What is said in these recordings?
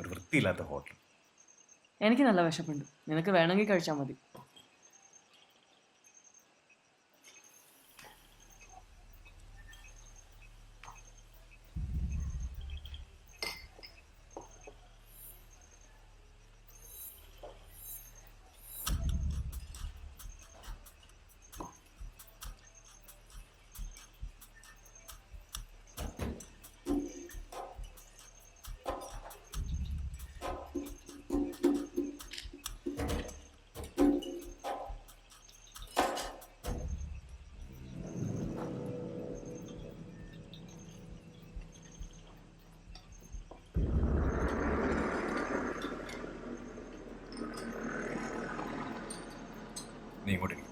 ഒരു വൃത്തിയില്ലാത്ത ഹോട്ടൽ. എനിക്ക് നല്ല വിശപ്പുണ്ട്. നിനക്ക് വേണമെങ്കിൽ കഴിച്ചാൽ മതി. നീ ഇങ്ങോട്ട്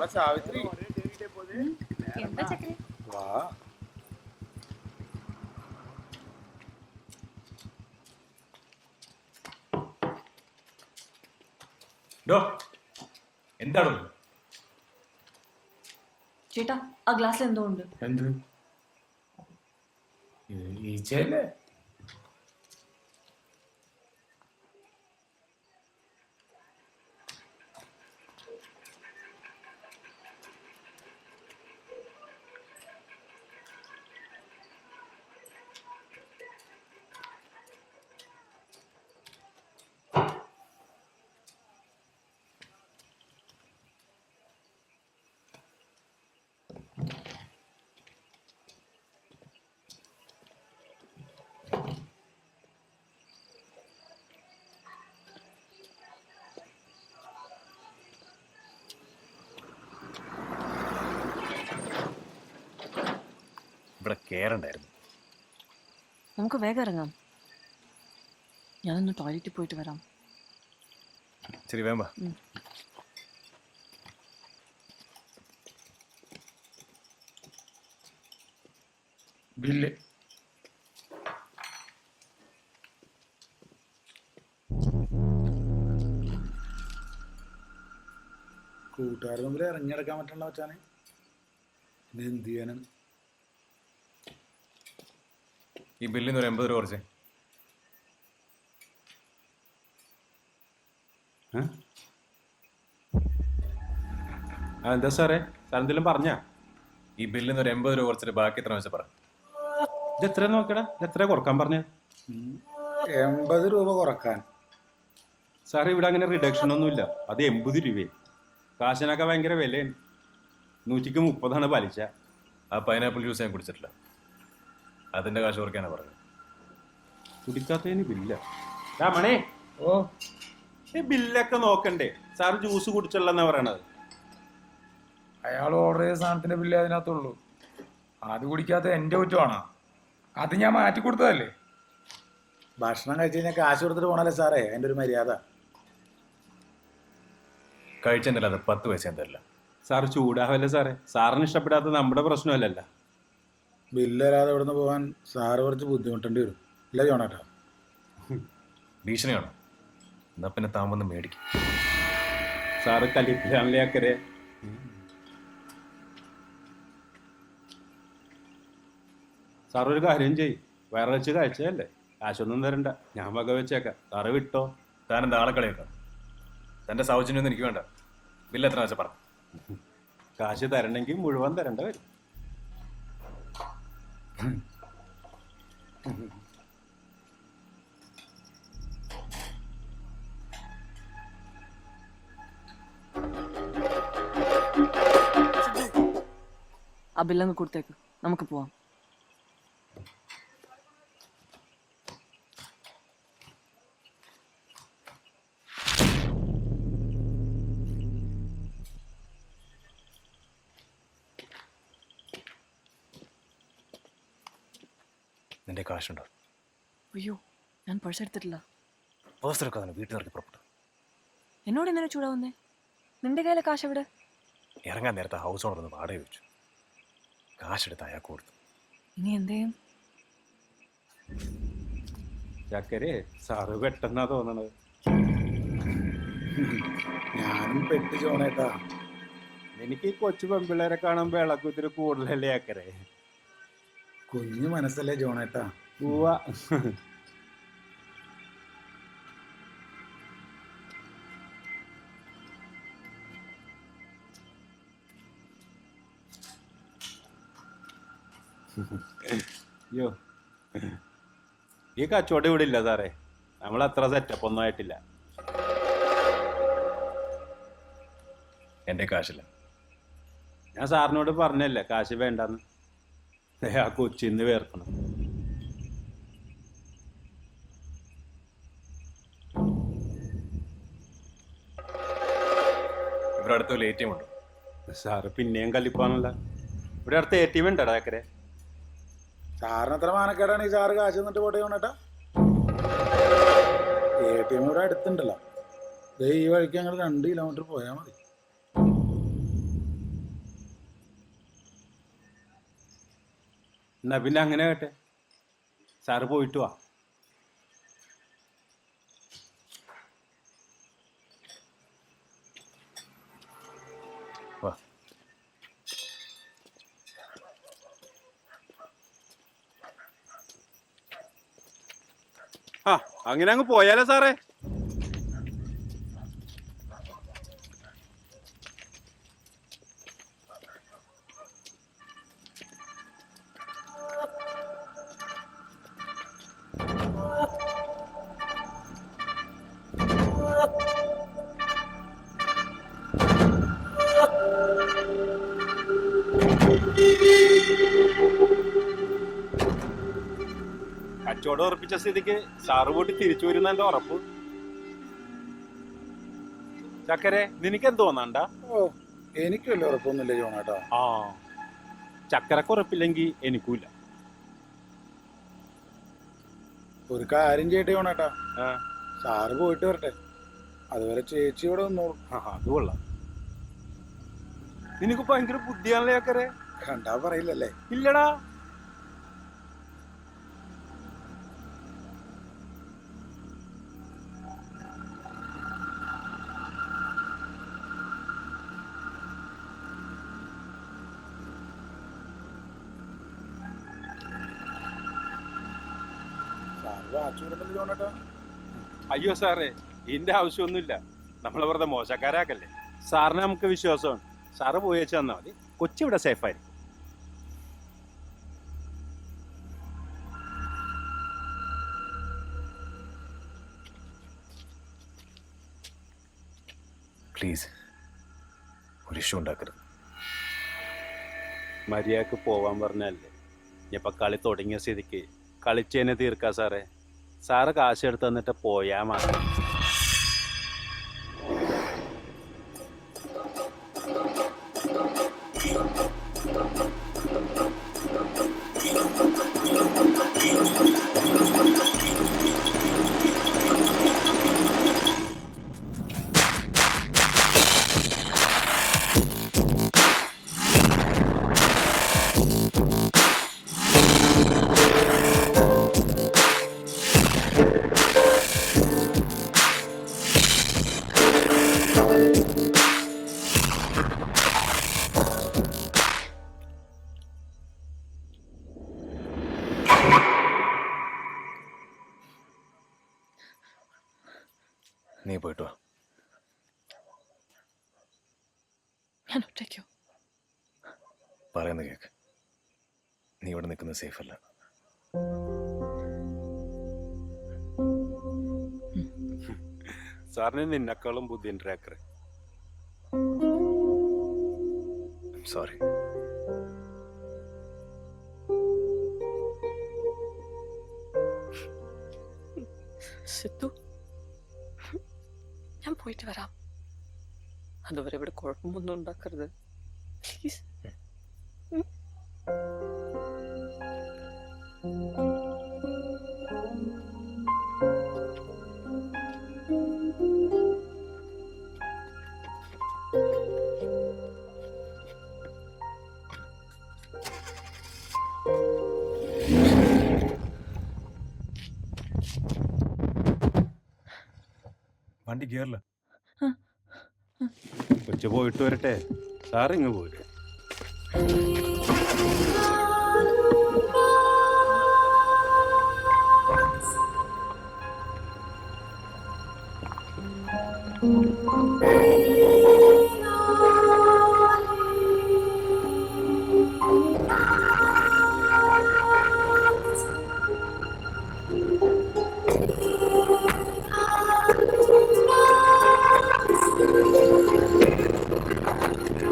മോളെ സാവിത്രി. എന്താ ചക്കരെ വാ. ഡോ എന്താണോ ചേട്ടാ ആ ഗ്ലാസ്സിൽ എന്തോ ഉണ്ട്. എന്ത്? ഈച്ചയല്ലേ ഇവിടെ കേറണ്ടായിരുന്നു. നമുക്ക് വേഗം ഇറങ്ങാം. ഞാനൊന്ന് ടോയ്ലറ്റിൽ പോയിട്ട് വരാം. ശരി വേമ്പ. ബില്ല്. കൂട്ടുകാർ മുമ്പിൽ ഇറങ്ങിയെടുക്കാൻ പറ്റണ വെച്ചാണ് പിന്നെ എന്ത് ചെയ്യാനും ഈ ബില്ലിൽ നിന്ന് ഒരു എൺപത് രൂപ കുറച്ച്. ആ എന്താ സാറേ? സാർ എന്തെങ്കിലും പറഞ്ഞാ? ഈ ബില്ലിൽ നിന്ന് ഒരു എൺപത് രൂപ കുറച്ചിട്ട് ബാക്കി എത്ര വെച്ചാൽ പറ. ഇത് എത്ര നോക്കടാ? ഇത് എത്ര കുറയ്ക്കാൻ പറഞ്ഞേ? എൺപത് രൂപ കുറയ്ക്കാൻ. സാർ ഇവിടെ അങ്ങനെ റിഡക്ഷൻ ഒന്നുമില്ല. അത് എൺപത് രൂപയെ. കാശിനൊക്കെ ഭയങ്കര വിലയാണ്. നൂറ്റിക്ക് മുപ്പതാണ് പലിശ. ആ പൈനാപ്പിൾ ജ്യൂസ് ഞാൻ കുടിച്ചിട്ടില്ല. അതിന്റെ കാശ് കുറയ്ക്കാനാ പറഞ്ഞത്. കുടിക്കാത്തതിന് ബില്ല. മണേ. ഓ. ഈ ബില്ലൊക്കെ നോക്കണ്ടേ? സാർ ജ്യൂസ് കുടിച്ചല്ലെന്നാ പറയണത്. അയാൾ ഓർഡർ ചെയ്ത സാധനത്തിന്റെ ബില്ല് അതിനകത്തുള്ളൂ. അത് കുടിക്കാത്ത എന്റെ കുറ്റമാണോ? അത് ഞാൻ മാറ്റി കൊടുത്തതല്ലേ? ഭക്ഷണം കഴിച്ചു കഴിഞ്ഞാൽ കാശ് കൊടുത്തിട്ട് പോണല്ലേ സാറേ? അതിന്റെ ഒരു മര്യാദ. കഴിച്ചെന്തല്ല അത്? പത്ത് പൈസ എന്തല്ല? സാർ ചൂടാവല്ലേ സാറേ? സാറിന് ഇഷ്ടപ്പെടാത്ത നമ്മുടെ പ്രശ്നമല്ലല്ലോ. ബില്ല് തരാതെ ഇവിടുന്ന് പോകാൻ സാറ് കുറച്ച് ബുദ്ധിമുട്ടേണ്ടി വരും. ഇല്ല ജോണേട്ടാ. ഭീഷണിയാണോ? എന്നാ പിന്നെ താൻ വന്ന് മേടിക്കും. സാറ് കലിപ്പിലാണല്ലേ അക്കരെ സാർ ഒരു കാര്യം ചെയ്യ്. വയറ് വെച്ച് കഴിച്ചതല്ലേ കാശൊന്നും തരണ്ട. ഞാൻ വക വെച്ചേക്കാം. സാറ് വിട്ടോ? താൻ എന്താ ആളെ കളിയേക്കാം? തന്റെ സൗജന്യൊന്നും എനിക്ക് വേണ്ട. ബില്ല് എത്ര വെച്ചാൽ പറ. കാശ് തരണമെങ്കിൽ മുഴുവൻ തരേണ്ട വരും. ആ ബില്ലങ്ങ് കൊടുത്തേക്ക്. നമുക്ക് പോവാം. നിന്റെ കാശുണ്ടോ? അയ്യോ ഞാൻ പേഴ്സ് എടുത്തിട്ടില്ല. പേഴ്സ് എടുക്കാതെ വീട്ടിൽ നിറക്കി പുറപ്പെട്ടു. എന്നോട് എന്തിനാ ചൂടാവുന്നേ? നിന്റെ കയ്യിലെ കാശ് എവിടെ? ഇറങ്ങാൻ നേരത്തെ ഹൗസ് ഓണർ ഒന്ന് വാടക വെച്ചു കാശെടുത്ത് അയാൾക്ക് കൊടുത്തു. ഇനി എന്തേയും ചക്കരെ സാറ് പെട്ടെന്നാ തോന്നണത്. ഞാനും പെട്ട് ചോണേട്ടാ. എനിക്ക് ഈ കൊച്ചു പെമ്പിള്ളേരെ കാണുമ്പോ ഇളക്കുത്തിരി കൂടുതലല്ലേ അക്കരെ കുഞ്ഞു മനസ്സല്ലേ ജോണേട്ടാ? പോവാ അയ്യോ. ഈ കച്ചവടം ഇവിടെ ഇല്ല സാറേ. നമ്മൾ അത്ര സെറ്റപ്പ് ഒന്നും ആയിട്ടില്ല. എന്റെ കാശില്ല. ഞാൻ സാറിനോട് പറഞ്ഞല്ലേ കാശ് വേണ്ടെന്ന്. ആ കൊച്ചിന്ന് വേർക്കണം. ഇവിടെ അടുത്ത് വല്ല എ ടി എം ഉണ്ട്. സാറ് പിന്നെയും കല്ലിപ്പാണല്ല. ഇവിടെ അടുത്ത് എ ടി എം ഉണ്ടോ ഡാക്കരെ സാറിന് എത്ര മാനക്കേടാണ് ഈ സാറ് കാശ് നിന്നിട്ട് പോട്ടെ ജോണേട്ടാ എ ടി എം ഇവിടെ അടുത്തുണ്ടല്ലോ. ദേ ഈ വഴിക്ക് ഞങ്ങൾ രണ്ട് കിലോമീറ്റർ പോയാൽ മതി. എന്നാ പിന്നെ അങ്ങനെ കേട്ടെ. സാറ് പോയിട്ട് വാ. ആ അങ്ങനെ അങ്ങ് പോയാലോ സാറേ. കച്ചവടം ഉറപ്പിച്ച സ്ഥിതിക്ക് സാറ് പോയിട്ട് തിരിച്ചു വരുന്ന എന്റെ ഉറപ്പ്. ചക്കരെ നിനക്ക് എന്ത് തോന്നണ്ട? ഓ എനിക്ക് വലിയ ഉറപ്പൊന്നുമില്ല ജോണേട്ടാ ആ ചക്കരക്ക് ഉറപ്പില്ലെങ്കിൽ എനിക്കൂല ഒരു കാര്യം ചെയ്യട്ടെ ജോണേട്ടാ സാറ് പോയിട്ട് വരട്ടെ. അതുവരെ ചേച്ചി ഇവിടെ വന്നോളൂ. അത് കൊള്ളാം. നിനക്ക് ഭയങ്കര ബുദ്ധിയാണല്ലേ ചക്കരെ? കണ്ടാ പറയില്ലല്ലേ? ഇല്ലടാ. അയ്യോ സാറേ ഇതിന്റെ ആവശ്യമൊന്നുമില്ല. നമ്മളെ വെറുതെ മോശക്കാരാക്കല്ലേ. സാറിന് നമുക്ക് വിശ്വാസമാണ്. സാറ് പോയി വെച്ച് തന്നാൽ മതി. കൊച്ചി ഇവിടെ സേഫായിരിക്കും പ്ലീസ് ഒരു ഇഷ്യൂ ഉണ്ടാക്കരുത്. മര്യാദയ്ക്ക് പോവാൻ പറഞ്ഞല്ലേ. ഇനിയിപ്പോൾ കളി തുടങ്ങിയ സ്ഥിതിക്ക് കളിച്ചതിനെ തീർക്കാ സാറേ. സാറ് കാശ് എടുത്ത് തന്നിട്ട് പോയാ മാത്രം ഞാൻ ഒറ്റയ്ക്കോ? പറയുന്ന കേക്ക്. നീ ഇവിടെ നിൽക്കുന്നത് സേഫ് അല്ല. സാറിന് നിന്നെക്കാളും ബുദ്ധി ട്രാക്കർ സോറി ഞാൻ പോയിട്ട് വരാം. അതുവരെ ഇവിടെ കുഴപ്പമൊന്നും ഉണ്ടാക്കരുത്. പ്ലീസ് വണ്ടി ഗിയറില്ല കൊച്ചു പോയിട്ട് വരട്ടെ? സാറിങ്ങ് പോയിട്ട്